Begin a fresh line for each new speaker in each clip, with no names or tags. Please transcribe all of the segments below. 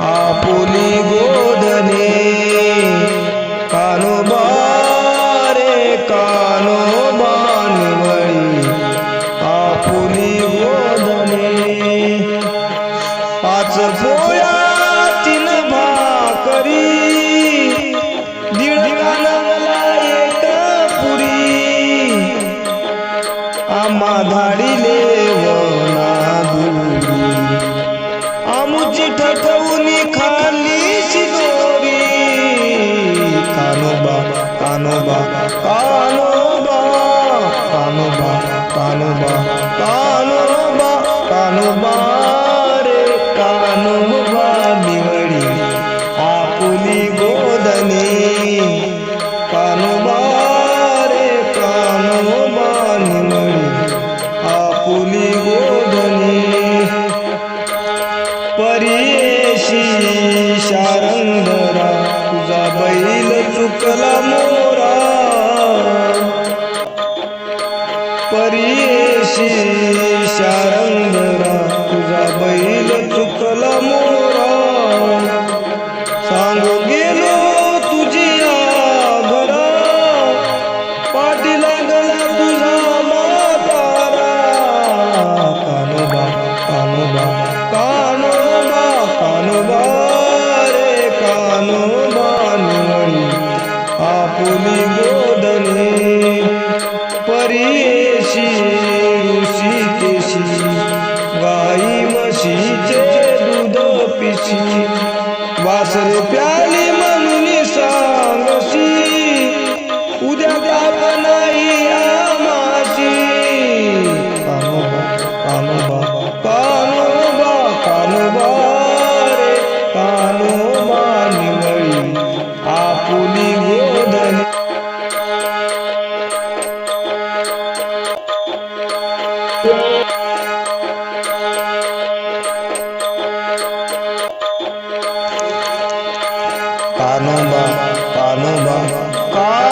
Ah, polícia. Kanoba Kanoba Kanoba Kanoba Kanoba Kanoba रे कानोबा निवडी आपुली गोदने. कानोबा रे कानोबा निवडी आपुली गोदने. परेशी शारंगरा तुझा बैल चुकला Jesus. Kanuma, Kanuma, Kanuma.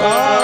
Bye.